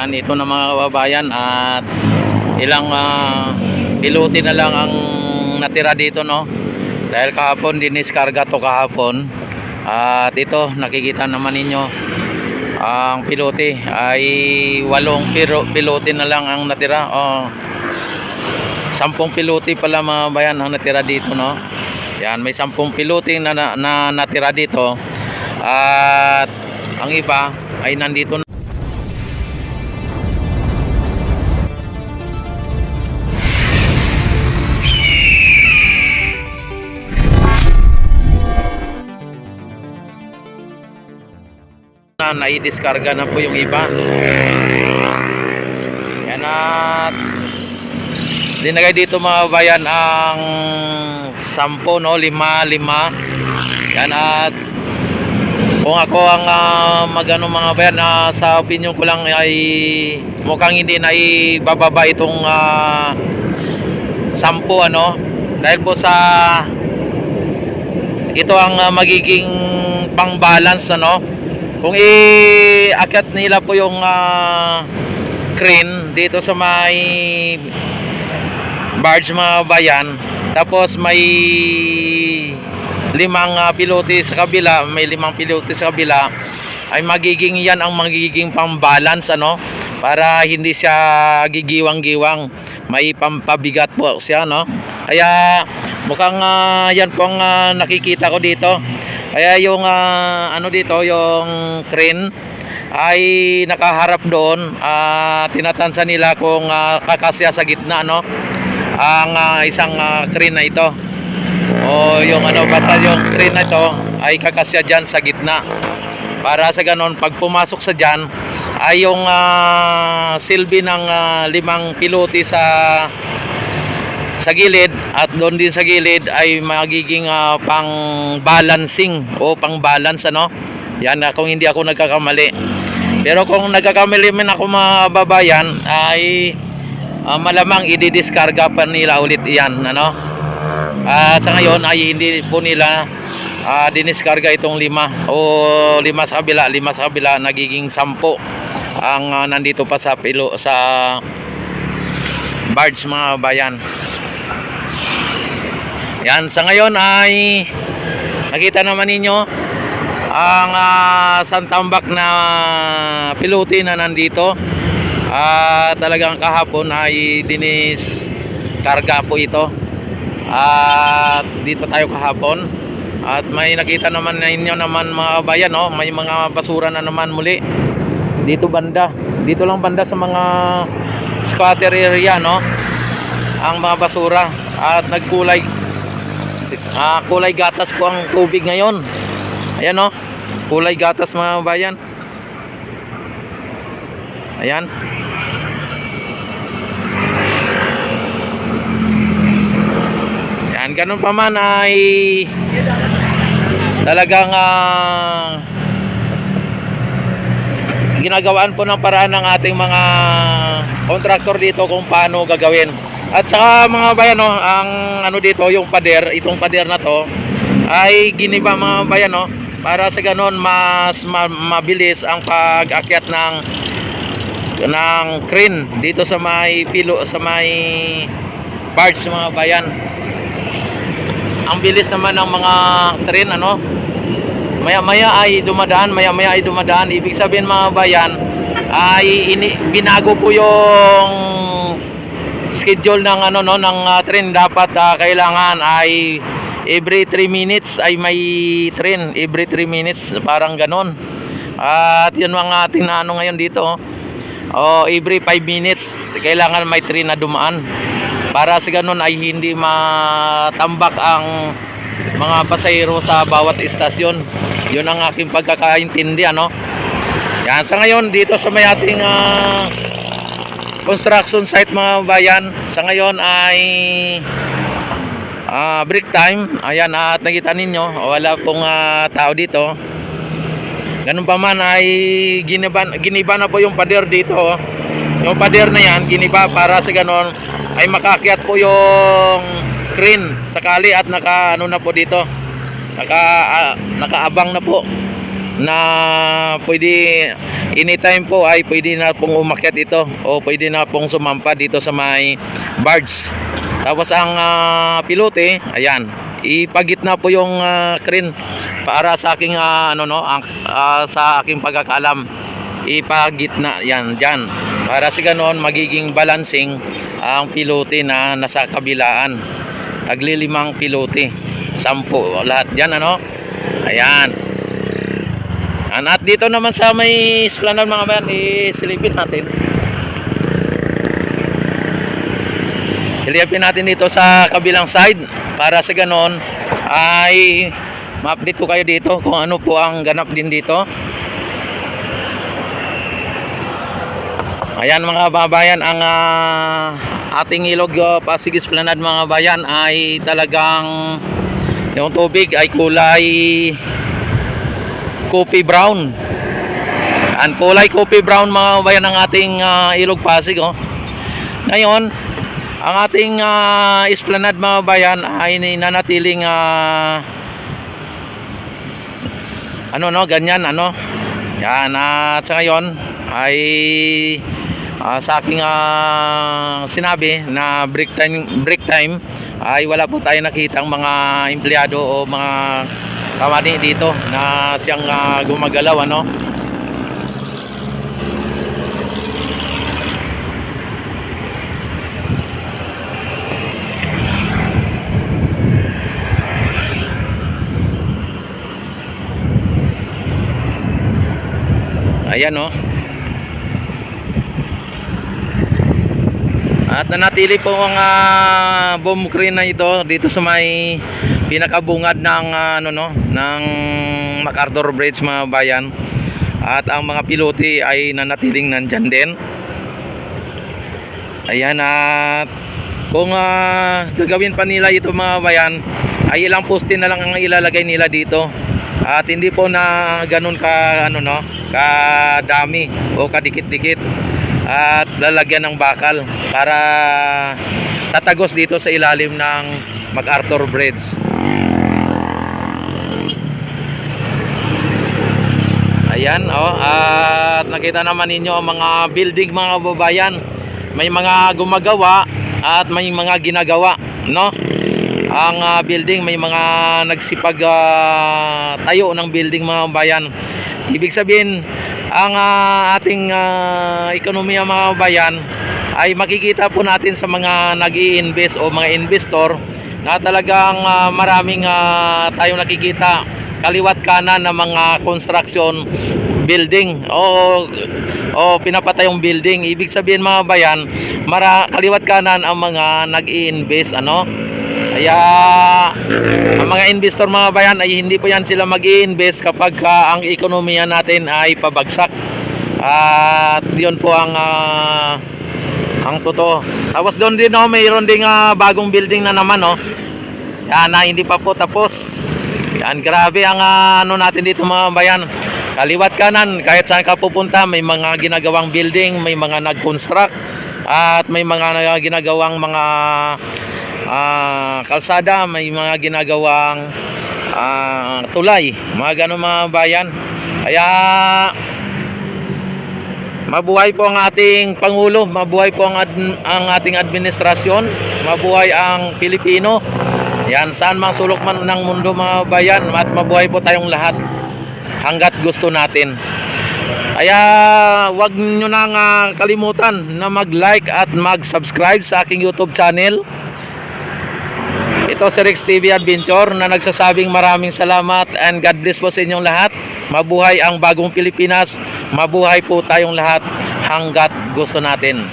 Yan, ito na mga kababayan at ilang uh, pilote na lang ang natira dito no. Dahil kahapon diniskarga to kahapon. At ito nakikita naman ninyo ang pilote ay walong piro, pilote na lang ang natira. Oh, sampung pilote pala mga bayan ang natira dito no. Yan, may sampung pilote na, na, na natira dito. At ang iba ay nandito na. Na naidiskarga na po yung iba. Yan at dinagay dito mga bayan ang sampo no, lima, lima. Yan at kung ako ang uh, magano mga bayan na sa opinion ko lang ay mukhang hindi na ibababa itong ah, sampo ano dahil po sa ito ang ah, magiging pang balance ano kung iakyat nila po yung ah, crane dito sa may barge mga bayan tapos may limang ah, pilote sa kabila may limang pilote sa kabila ay magiging yan ang magiging pang-balance ano para hindi siya gigiwang-giwang. May pampabigat po siya no? Kaya mukhang ah, yan po ang ah, nakikita ko dito kaya yung ah, ano dito yung crane ay nakaharap doon at tinatansa nila kung ah, kakasya sa gitna no? Ang ah, isang ah, crane na ito. O yung ano basta yung crane na ito ay kakasya dyan sa gitna. Para sa ganon pag pumasok sa dyan ay yung ah, silbi ng ah, limang pilote sa sa gilid at doon din sa gilid ay magiging ah, pang balancing o pang balance ano? Yan ah, kung hindi ako nagkakamali. Pero kung nagkakamali man ako mga babayan ay ah, malamang ididiskarga pa nila ulit iyan ano? At sa ngayon ay hindi po nila ah, diniskarga itong lima o lima sa kabila lima sa kabila nagiging sampo ang ah, nandito pa sa pilo sa barge mga bayan yan, sa ngayon ay nakita naman ninyo ang uh, santambak na pilote na nandito. Ah, talagang kahapon ay dinis karga po ito. At dito tayo kahapon. At may nakita naman ninyo naman mga bayan, no? may mga basura na naman muli. Dito banda. Dito lang banda sa mga squatter area, no? Ang mga basura at nagkulay Ah, kulay gatas po ang tubig ngayon. Ayan no. Kulay gatas mga bayan. Ayan. Yan, ganun pa man ay talagang ah, ginagawaan po ng paraan ng ating mga kontraktor dito kung paano gagawin. At saka mga bayan no, ang ano dito yung pader, itong pader na to ay giniba mga bayan no para sa ganon mas ma- mabilis ang pag-akyat ng ng crane dito sa may pilo sa may parts mga bayan. Ang bilis naman ng mga train ano. Maya-maya ay dumadaan, maya-maya ay dumadaan. Ibig sabihin mga bayan ay ini, binago po yung schedule ng ano no ng uh, train dapat uh, kailangan ay every 3 minutes ay may train every 3 minutes parang ganon. At yun mga ating ano ngayon dito oh. oh every 5 minutes kailangan may train na dumaan. Para sa ganon ay hindi matambak ang mga pasahero sa bawat istasyon. Yun ang aking pagkakaintindi ano. Yan sa ngayon dito sa may ating uh, construction site mga bayan. Sa ngayon ay uh, break time. Ayan at nakita ninyo wala pong uh, tao dito. Ganun pa man ay giniba, giniba na po yung pader dito oh. yung pader na yan giniba para sa ganon ay makakyat po yung crane sakali at naka ano na po dito. Naka uh, nakaabang na po na pwede anytime po ay pwede na pong umakyat ito o pwede na pong sumampa dito sa may barge. Tapos ang ah, pilote, ayan, ipagitna po yung ah, crane para sa aking ah, ano no, ang, ah, sa aking pagkakalam. Ipagitna yan diyan para sa ganoon magiging balancing ang pilote na nasa kabilaan. Taglilimang pilote. Sampu lahat diyan ano. Ayan. Yan. At dito naman sa may esplanade mga bayan, isilipin natin. Silipin natin dito sa kabilang side para sa ganon ay ma-update ko kayo dito kung ano po ang ganap din dito. Ayan mga babayan, ang ah, ating ilog uh, Pasig Esplanade mga bayan ay talagang yung tubig ay kulay coffee brown. Ang kulay coffee brown mga bayan ng ating ah, ilog Pasig oh. Ngayon, ang ating ah, esplanade mga bayan ay nanatiling ah, ano no, ganyan ano. Yan at sa ngayon ay ah, sa aking ah, sinabi na break time break time ay wala po tayo nakitang mga empleyado o mga kamani dito na siyang ah, gumagalaw ano. Ayan oh. At nanatili po ang uh, bomb crane na ito dito sa may pinakabungad ng ah, ano no ng MacArthur Bridge mga bayan. At ang mga pilote ay nanatiling nandyan din. Ayan at kung ah, gagawin pa nila ito mga bayan ay ilang poste na lang ang ilalagay nila dito at hindi po na ganun ka ano no kadami o kadikit-dikit at lalagyan ng bakal para tatagos dito sa ilalim ng MacArthur Bridge ayan oh at nakita naman ninyo ang mga building mga babayan may mga gumagawa at may mga ginagawa no? Ang ah, building may mga nagsipag ah, tayo ng building mga bayan ibig sabihin ang ah, ating ah, ekonomiya mga bayan ay makikita po natin sa mga nag invest o mga investor na talagang ah, maraming ah, tayong nakikita kaliwat kanan ng mga construction building. O o pinapatayong building. Ibig sabihin mga bayan mara kaliwat kanan ang mga nag-i-invest ano? Kaya ang mga investor mga bayan ay hindi po yan sila mag-i-invest kapag ah, ang ekonomiya natin ay pabagsak. At yun po ang ah, ang totoo. Tapos doon din oh, mayroon ding ah, bagong building na naman oh. yan na hindi pa po tapos yan grabe ang ah, ano natin dito mga bayan. Kaliwat kanan kahit saan ka pupunta may mga ginagawang building may mga nag-construct at may mga na- ginagawang mga ah, kalsada may mga ginagawang ah, tulay. Mga ganun mga bayan. Kaya mabuhay po ang ating Pangulo mabuhay po ang, ad- ang ating administrasyon mabuhay ang Pilipino yan saan mang sulok man ng mundo mga bayan at mabuhay po tayong lahat hanggat gusto natin kaya wag nyo nang ah, kalimutan na mag-like at mag-subscribe sa aking YouTube channel ito si Rex TV Adventure na nagsasabing maraming salamat and God bless po sa inyong lahat. Mabuhay ang bagong Pilipinas. Mabuhay po tayong lahat hanggat gusto natin.